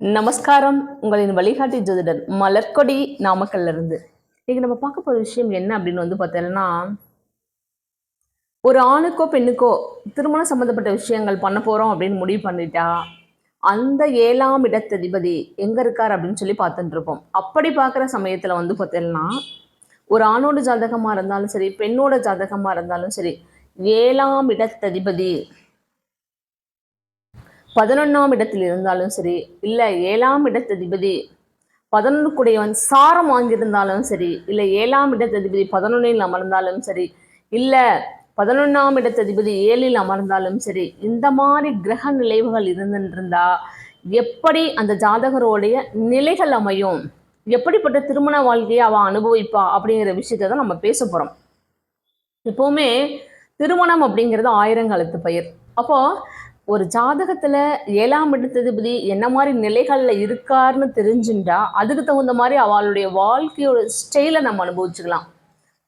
நமஸ்காரம். உங்களின் வழிகாட்டி ஜோதிடர் மலர்கொடி நாமக்கல்ல இருந்து இன்னைக்கு நம்ம பார்க்க போகிற விஷயம் என்ன அப்படின்னு வந்து பார்த்தோம்னா ஒரு ஆணுக்கோ பெண்ணுக்கோ திருமணம் சம்மந்தப்பட்ட விஷயங்கள் பண்ண போகிறோம் அப்படின்னு முடிவு பண்ணிட்டா அந்த ஏழாம் இடத்ததிபதி எங்கே இருக்கார் அப்படின்னு சொல்லி பார்த்துட்டு இருப்போம். அப்படி பார்க்குற சமயத்தில் வந்து பார்த்தோம்னா ஒரு ஆணோட ஜாதகமாக இருந்தாலும் சரி பெண்ணோட ஜாதகமாக இருந்தாலும் சரி ஏழாம் இடத்ததிபதி பதினொன்றாம் இடத்தில் இருந்தாலும் சரி இல்லை ஏழாம் இடத்ததிபதி பதினொன்றுக்குடையவன் சாரம் வாங்கியிருந்தாலும் சரி இல்லை ஏழாம் இடத்ததிபதி பதினொன்றில் அமர்ந்தாலும் சரி இல்லை பதினொன்றாம் இடத்ததிபதி ஏழில் அமர்ந்தாலும் சரி இந்த மாதிரி கிரக நிலைவுகள் இருந்துருந்தா எப்படி அந்த ஜாதகரோடைய நிலைகள் அமையும்? எப்படிப்பட்ட திருமண வாழ்க்கையை அவன் அனுபவிப்பா? அப்படிங்கிற விஷயத்தை தான் நம்ம பேச போகிறோம் எப்போவுமே திருமணம் அப்படிங்கிறது ஆயிரங்காலத்து பயிர். அப்போ ஒரு ஜாதகத்துல ஏழாம் இடத்ததிபதி என்ன மாதிரி நிலைகள்ல இருக்காருன்னு தெரிஞ்சுட்டா அதுக்கு தகுந்த மாதிரி அவளுடைய வாழ்க்கையோட ஸ்டைலை நம்ம அனுபவிச்சுக்கலாம்.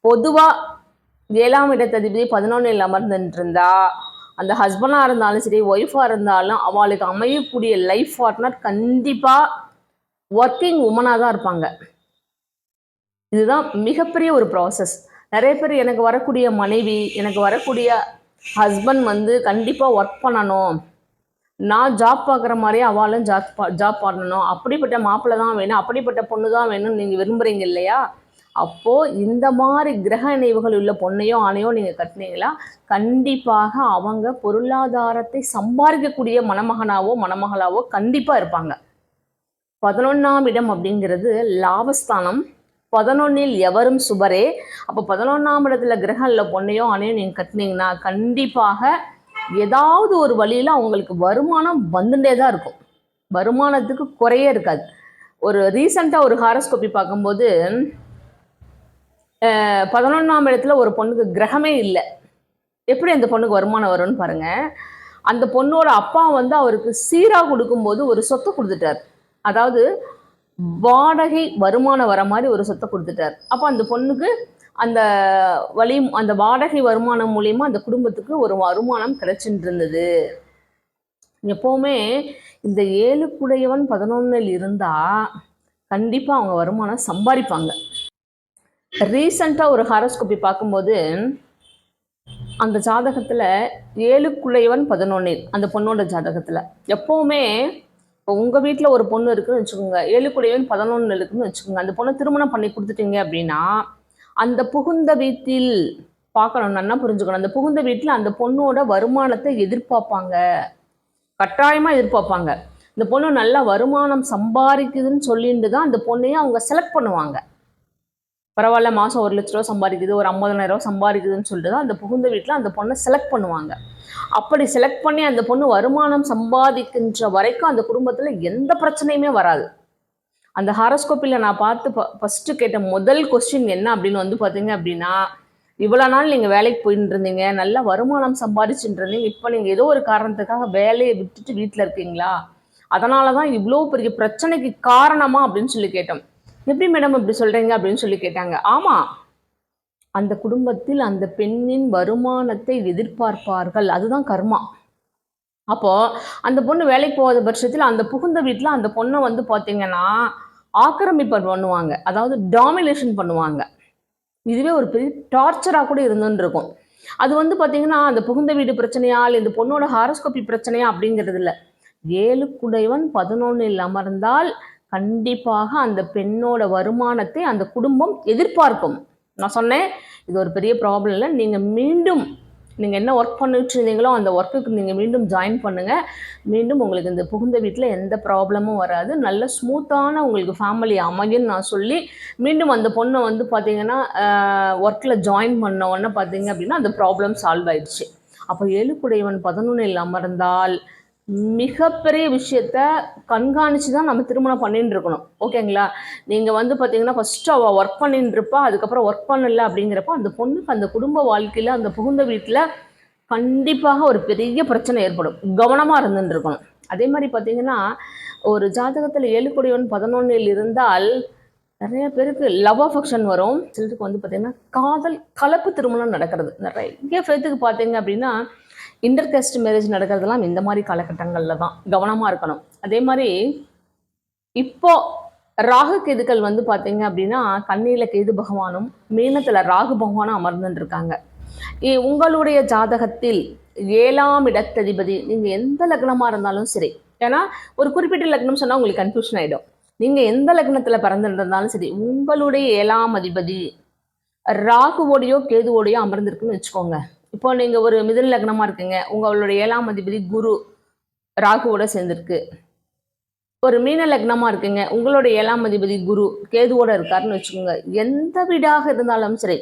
பொதுவா ஏழாம் இடத்ததிபதி பதினொன்றில் அமர்ந்துட்டு இருந்தா அந்த ஹஸ்பண்டாக இருந்தாலும் சரி ஒய்ஃபாக இருந்தாலும் அவளுக்கு அமையக்கூடிய லைஃப் பார்ட்னர் கண்டிப்பாக ஒர்க்கிங் உமனாக தான் இருப்பாங்க. இதுதான் மிகப்பெரிய ஒரு ப்ராசஸ் நிறைய பேர் எனக்கு வரக்கூடிய மனைவி எனக்கு வரக்கூடிய ஹஸ்பண்ட் வந்து கண்டிப்பாக ஒர்க் பண்ணணும். நான் ஜாப் பார்க்குற மாதிரியே அவளும் ஜாப் பா ஜாப் பண்ணணும். அப்படிப்பட்ட மாப்பிள்ளை தான் வேணும். அப்படிப்பட்ட பொண்ணு தான் வேணும்னு நீங்கள் விரும்புகிறீங்க இல்லையா? அப்போது இந்த மாதிரி கிரக நினைவுகள் உள்ள பொண்ணையோ ஆணையோ நீங்கள் கட்டினீங்களா? கண்டிப்பாக அவங்க பொருளாதாரத்தை சம்பாதிக்கக்கூடிய மணமகனாவோ மணமகளாவோ கண்டிப்பாக இருப்பாங்க. பதினொன்றாம் இடம் அப்படிங்கிறது லாபஸ்தானம். பதினொன்னில் எவரும் சுபரே. அப்போ பதினொன்றாம் இடத்துல கிரகங்களில் பொண்ணையோ அணையோ நீங்கள் கட்டினீங்கன்னா கண்டிப்பாக ஏதாவது ஒரு வழியில் அவங்களுக்கு வருமானம் வந்துட்டே தான் இருக்கும். வருமானத்துக்கு குறையே இருக்காது. ஒரு ரீசண்டாக ஒரு ஹாரஸ்கோப்பி பார்க்கும்போது பதினொன்றாம் இடத்துல ஒரு பொண்ணுக்கு கிரகமே இல்லை. எப்படி அந்த பொண்ணுக்கு வருமானம் வரும்னு பாருங்கள் அந்த பொண்ணோட அப்பா வந்து அவருக்கு சீராக கொடுக்கும்போது ஒரு சொத்தை கொடுத்துட்டார். அதாவது வாடகை வருமானம் வர மாதிரி ஒரு சொத்தை கொடுத்துட்டார். அப்போ அந்த பொண்ணுக்கு அந்த வழி அந்த வாடகை வருமானம் மூலிமா அந்த குடும்பத்துக்கு ஒரு வருமானம் கிடைச்சிட்டு இருந்தது எப்போவுமே இந்த ஏழுக்குடையவன் பதினொன்றில் இருந்தால் கண்டிப்பாக அவங்க வருமானம் சம்பாதிப்பாங்க. ரீசண்டாக ஒரு ஹாரோஸ்கோப்பி பார்க்கும்போது அந்த ஜாதகத்தில் ஏழுக்குள்ளையவன் பதினொன்னில் அந்த பொண்ணோட ஜாதகத்தில் எப்போவுமே இப்போ உங்கள் வீட்டில் ஒரு பொண்ணு இருக்குன்னு வச்சுக்கோங்க. ஏழுக்குடையவன் பதினொன்று இருக்குன்னு வச்சுக்கோங்க. அந்த பொண்ணை திருமணம் பண்ணி கொடுத்துட்டீங்க அப்படின்னா அந்த புகுந்த வீட்டில் பார்க்கணும். நல்லா புரிஞ்சுக்கணும்? அந்த புகுந்த வீட்டில் அந்த பொண்ணோட வருமானத்தை எதிர்பார்ப்பாங்க. கட்டாயமாக எதிர்பார்ப்பாங்க. இந்த பொண்ணு நல்லா வருமானம் சம்பாதிக்குதுன்னு சொல்லிட்டு தான் அந்த பொண்ணையும் அவங்க செலக்ட் பண்ணுவாங்க. பரவாயில்ல மாதம் ஒரு லட்ச ரூபா சம்பாதிக்குது ஒரு ஐம்பதனாயிரம் ரூபா சம்பாதிக்குதுன்னு சொல்லிட்டு தான் அந்த புகுந்த வீட்டில் அந்த பொண்ணை செலக்ட் பண்ணுவாங்க. அப்படி செலக்ட் பண்ணி அந்த பொண்ணு வருமானம் சம்பாதிக்கின்ற வரைக்கும் அந்த குடும்பத்தில் எந்த பிரச்சனையுமே வராது. அந்த ஹாரோஸ்கோப்பில் நான் பார்த்து ஃபஸ்ட்டு கேட்ட முதல் கொஸ்டின் என்ன அப்படின்னு வந்து பார்த்தீங்க அப்படின்னா இவ்வளோ நாள் நீங்கள் வேலைக்கு போயிட்டு இருந்தீங்க நல்ல வருமானம் சம்பாதிச்சுட்டு இருந்தீங்க இப்போ நீங்கள் ஏதோ ஒரு காரணத்துக்காக வேலையை விட்டுட்டு வீட்டில் இருக்கீங்களா? அதனால தான் இவ்வளோ பெரிய பிரச்சனைக்கு காரணமா அப்படின்னு சொல்லி கேட்டோம். எப்படி மேடம் இப்படி சொல்கிறீங்க அப்படின்னு சொல்லி கேட்டாங்க. ஆமாம் அந்த குடும்பத்தில் அந்த பெண்ணின் வருமானத்தை எதிர்பார்ப்பார்கள். அதுதான் கர்மா. அப்போது அந்த பொண்ணு வேலைக்கு போகாத பட்சத்தில் அந்த புகுந்த வீட்டில் அந்த பொண்ணை வந்து பார்த்தீங்கன்னா ஆக்கிரமிப்பு பண்ணுவாங்க. அதாவது டாமினேஷன் பண்ணுவாங்க. இதுவே ஒரு பெரிய டார்ச்சராக கூட இருந்துன்னு இருக்கும் அது வந்து பார்த்தீங்கன்னா அந்த புகுந்த வீடு பிரச்சனையா இல்லை இந்த பொண்ணோட ஹாரோஸ்கோபி பிரச்சனையா அப்படிங்கிறது இல்லை ஏழு குடைவன் பதினொன்றில் அமர்ந்தால் கண்டிப்பாக அந்த பெண்ணோட வருமானத்தை அந்த குடும்பம் எதிர்பார்க்கும். நான் சொன்னேன் இது ஒரு பெரிய ப்ராப்ளம் இல்லை. நீங்கள் மீண்டும் நீங்கள் என்ன ஒர்க் பண்ணிட்டு இருந்தீங்களோ அந்த ஒர்க்குக்கு நீங்கள் மீண்டும் ஜாயின் பண்ணுங்கள் மீண்டும் உங்களுக்கு இந்த புகுந்த வீட்டில் எந்த ப்ராப்ளமும் வராது. நல்ல ஸ்மூத்தான உங்களுக்கு ஃபேமிலி அமையும்னு நான் சொல்லி மீண்டும் அந்த பொண்ணை வந்து பார்த்தீங்கன்னா ஒர்க்கில் ஜாயின் பண்ண உடனே பார்த்தீங்க அப்படின்னா அந்த ப்ராப்ளம் சால்வ் ஆயிடுச்சு. அப்போ ஏழுக்குடையவன் பதினொன்றில் அமர்ந்தால் மிகப்பெரிய விஷயத்த கண்காணித்து தான் நம்ம திருமணம் பண்ணிட்டு இருக்கணும் ஓகேங்களா? நீங்கள் வந்து பார்த்தீங்கன்னா ஃபஸ்ட்டு அவள் ஒர்க் பண்ணிட்டு இருப்பா அதுக்கப்புறம் ஒர்க் பண்ணல அப்படிங்கிறப்ப அந்த பொண்ணுக்கு அந்த குடும்ப வாழ்க்கையில் அந்த புகுந்த வீட்டில் கண்டிப்பாக ஒரு பெரிய பிரச்சனை ஏற்படும். கவனமாக இருந்துட்டு இருக்கணும் அதே மாதிரி பார்த்தீங்கன்னா ஒரு ஜாதகத்தில் ஏழு கொடியவன் பதினொன்றில் இருந்தால் நிறைய பேருக்கு லவ் அஃபெக்ஷன் வரும். சிலருக்கு வந்து பார்த்தீங்கன்னா காதல் கலப்பு திருமணம் நடக்கிறது. நிறைய பேர்த்துக்கு பார்த்தீங்க அப்படின்னா இன்டர்காஸ்ட் மேரேஜ் நடக்கிறதெல்லாம் இந்த மாதிரி காலகட்டங்களில் தான். கவனமாக இருக்கணும். அதே மாதிரி இப்போ ராகு கேதுக்கள் வந்து பார்த்தீங்க அப்படின்னா கண்ணியில் கேது பகவானும் மீனத்தில் ராகு பகவானும் அமர்ந்துருக்காங்க உங்களுடைய ஜாதகத்தில் ஏழாம் இடத்ததிபதி நீங்கள் எந்த லக்னமாக இருந்தாலும் சரி ஏன்னா ஒரு குறிப்பிட்ட லக்னம் சொன்னால் உங்களுக்கு கன்ஃபியூஷன் ஆகிடும் நீங்கள் எந்த லக்னத்தில் பிறந்திருந்தாலும் சரி உங்களுடைய ஏழாம் அதிபதி ராகுவோடையோ கேதுவோடையோ அமர்ந்திருக்குன்னு வச்சுக்கோங்க. இப்போ நீங்கள் ஒரு மிதன லக்னமாக இருக்கீங்க. உங்களுடைய ஏழாம் அதிபதி குரு ராகுவோட சேர்ந்துருக்கு. ஒரு மீன லக்னமாக இருக்குங்க. உங்களோட ஏழாம் அதிபதி குரு கேதுவோட இருக்காருன்னு வச்சுக்கோங்க. எந்த வீடாக இருந்தாலும் சரி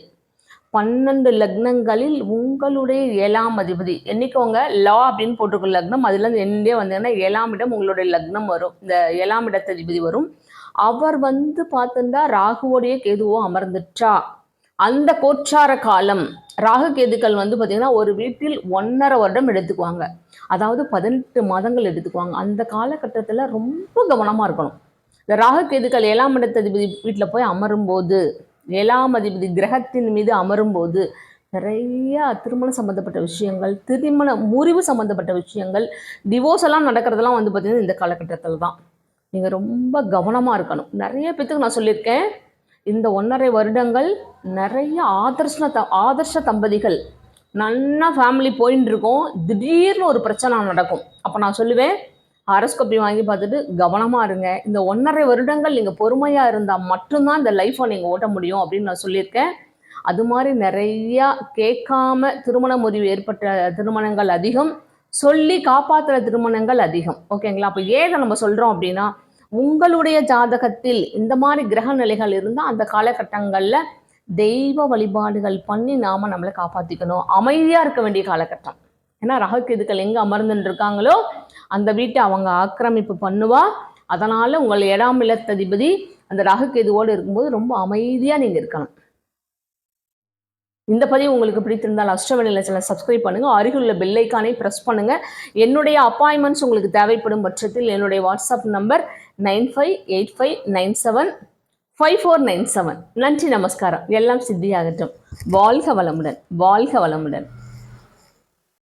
பன்னெண்டு லக்னங்களில் உங்களுடைய ஏழாம் அதிபதி என்னைக்கோங்க? லா அப்படின்னு போட்டிருக்க லக்னம் அதுலேருந்து என்னே வந்தீங்கன்னா ஏழாம் இடம் உங்களுடைய லக்னம் வரும். இந்த ஏழாம் இடத்ததிபதி வரும். அவர் வந்து பார்த்துட்டா ராகுவோடைய கேதுவோ அமர்ந்துட்டா. அந்த கோச்சார காலம் ராகு கேதுக்கள் வந்து பார்த்திங்கன்னா ஒரு வீட்டில் ஒன்றரை வருடம் எடுத்துக்குவாங்க. அதாவது பதினெட்டு மாதங்கள் எடுத்துக்குவாங்க. அந்த காலகட்டத்தில் ரொம்ப கவனமாக இருக்கணும். இந்த ராகு கேதுக்கள் ஏழாம் இடத்ததிபதி வீட்டில் போய் அமரும்போது ஏழாம் அதிபதி கிரகத்தின் மீது அமரும்போது நிறைய திருமணம் சம்மந்தப்பட்ட விஷயங்கள் திருமண முறிவு சம்மந்தப்பட்ட விஷயங்கள் டிவோர்ஸ் எல்லாம் நடக்கிறதெல்லாம் வந்து பார்த்திங்கன்னா இந்த காலகட்டத்தில் தான் நீங்கள் ரொம்ப கவனமாக இருக்கணும். நிறைய பேத்துக்கு நான் சொல்லியிருக்கேன். இந்த ஒன்றரை வருடங்கள் நிறைய ஆதர்ஷ த ஆதர்ஷ தம்பதிகள். நல்லா ஃபேமிலி போயின்னு இருக்கோம் திடீர்னு ஒரு பிரச்சனை நடக்கும். அப்போ நான் சொல்லுவேன் அரஸ்கோப்பி வாங்கி பார்த்துட்டு கவனமாக இருங்க. இந்த ஒன்றரை வருடங்கள் நீங்கள் பொறுமையாக இருந்தால் மட்டும்தான் இந்த லைஃப்பை நீங்கள் ஓட்ட முடியும் அப்படின்னு நான் சொல்லியிருக்கேன். அது மாதிரி நிறையா கேட்காம திருமண முறிவு ஏற்பட்ட திருமணங்கள் அதிகம். சொல்லி காப்பாற்றுற திருமணங்கள் அதிகம். ஓகேங்களா? அப்போ ஏதை நம்ம சொல்கிறோம் அப்படின்னா உங்களுடைய ஜாதகத்தில் இந்த மாதிரி கிரக நிலைகள் இருந்தால் அந்த காலகட்டங்களில் தெய்வ வழிபாடுகள் பண்ணி நாம நம்மளை காப்பாற்றிக்கணும் அமைதியாக இருக்க வேண்டிய காலகட்டம். ஏன்னா ரகக்கெதுக்கள் எங்கே அமர்ந்துட்டு இருக்காங்களோ அந்த வீட்டை அவங்க ஆக்கிரமிப்பு பண்ணுவா. அதனால் உங்கள் இடாமிலத்ததிபதி அந்த ரகக்கெதுவோடு இருக்கும்போது ரொம்ப அமைதியாக நீங்கள் இருக்கணும். இந்த பதிவு உங்களுக்கு பிடித்திருந்தால் அஷ்டவனில சில சப்ஸ்கிரைப் பண்ணுங்கள் அருகில் உள்ள பெல்லைக்கானை ப்ரெஸ் பண்ணுங்கள் என்னுடைய அப்பாயின்மெண்ட்ஸ் உங்களுக்கு தேவைப்படும் பட்சத்தில் என்னுடைய WhatsApp number nine five eight five nine seven five four nine seven. நன்றி நமஸ்காரம். எல்லாம் சித்தியாகட்டும். வாழ்க வளமுடன் வாழ்க வளமுடன்.